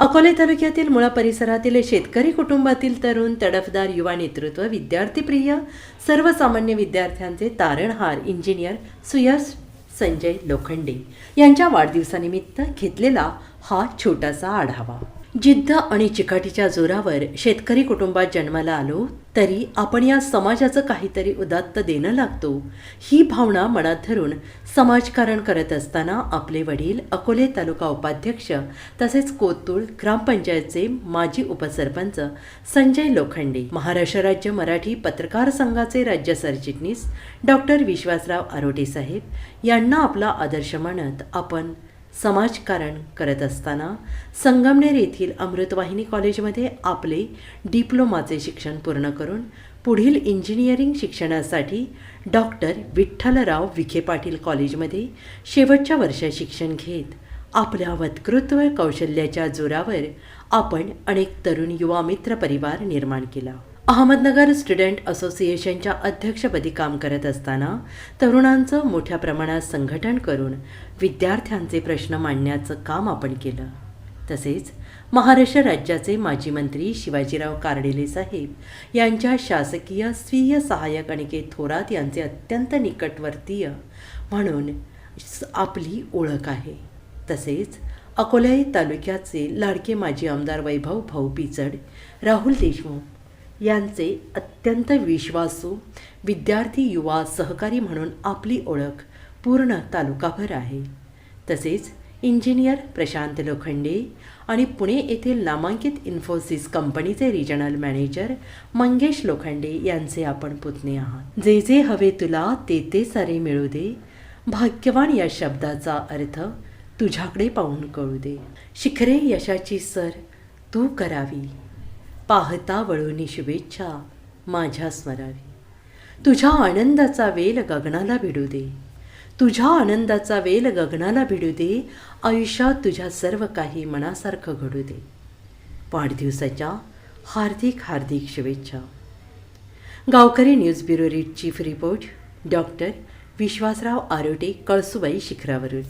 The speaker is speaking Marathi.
अकोले तालुक्यातील मुळा परिसरातील शेतकरी कुटुंबातील तरुण तडफदार युवा नेतृत्व विद्यार्थीप्रिय सर्वसामान्य विद्यार्थ्यांचे तारणहार इंजिनियर सुयश संजय लोखंडे यांच्या वाढदिवसानिमित्त घेतलेला हा छोटासा आढावा. जिद्द आणि चिकाटीच्या जोरावर शेतकरी कुटुंबात जन्माला आलो तरी आपण या समाजाचं काहीतरी उदात्त देणं लागतो. ही भावना मनात धरून समाजकारण करत असताना आपले वडील अकोले तालुका उपाध्यक्ष तसेच कोतुळ ग्रामपंचायतचे माजी उपसरपंच संजय लोखंडे महाराष्ट्र राज्य मराठी पत्रकार संघाचे राज्य सरचिटणीस डॉक्टर विश्वासराव आरोटे साहेब यांना आपला आदर्श मानत आपण समाजकारण करत असताना संगमनेर येथील अमृतवाहिनी कॉलेजमध्ये आपले डिप्लोमाचे शिक्षण पूर्ण करून पुढील इंजिनिअरिंग शिक्षणासाठी डॉक्टर विठ्ठलराव विखे पाटील कॉलेजमध्ये शेवटच्या वर्षात शिक्षण घेत आपल्या वक्तृत्व कौशल्याच्या जोरावर आपण अनेक तरुण युवा मित्र परिवार निर्माण केला. अहमदनगर स्टुडंट असोसिएशनच्या अध्यक्षपदी काम करत असताना तरुणांचं मोठ्या प्रमाणात संघटन करून विद्यार्थ्यांचे प्रश्न मांडण्याचं काम आपण केलं. तसेच महाराष्ट्र राज्याचे माजी मंत्री शिवाजीराव कार्डेले साहेब यांच्या शासकीय स्वीय सहाय्यक अनिकेत थोरात यांचे अत्यंत निकटवर्तीय म्हणून आपली ओळख आहे. तसेच अकोले तालुक्याचे लाडके माजी आमदार वैभव भाऊ पिचड राहुल देशमुख यांचे अत्यंत विश्वासू विद्यार्थी युवा सहकारी म्हणून आपली ओळख पूर्ण तालुकाभर आहे. तसेच इंजिनियर प्रशांत लोखंडे आणि पुणे येथील नामांकित इन्फोसिस कंपनीचे रिजनल मॅनेजर मंगेश लोखंडे यांचे आपण पुतणे आहात. जे जे हवे तुला ते ते सारे मिळू दे. भाग्यवान या शब्दाचा अर्थ तुझ्याकडे पाहून कळू दे. शिखरे यशाची सर तू करावी. पाहता वळूनी शुभेच्छा माझ्या स्मरावी तुझ्या आनंदाचा वेल गगनाला भिडू दे. तुझ्या आनंदाचा वेल गगनाला भिडू दे. आयुष्यात तुझ्या सर्व काही मनासारखं घडू दे. वाढदिवसाच्या हार्दिक हार्दिक शुभेच्छा. गावकरी news bureau read chief report doctor Vishwasrao Arote Kalsubai शिखरावरून.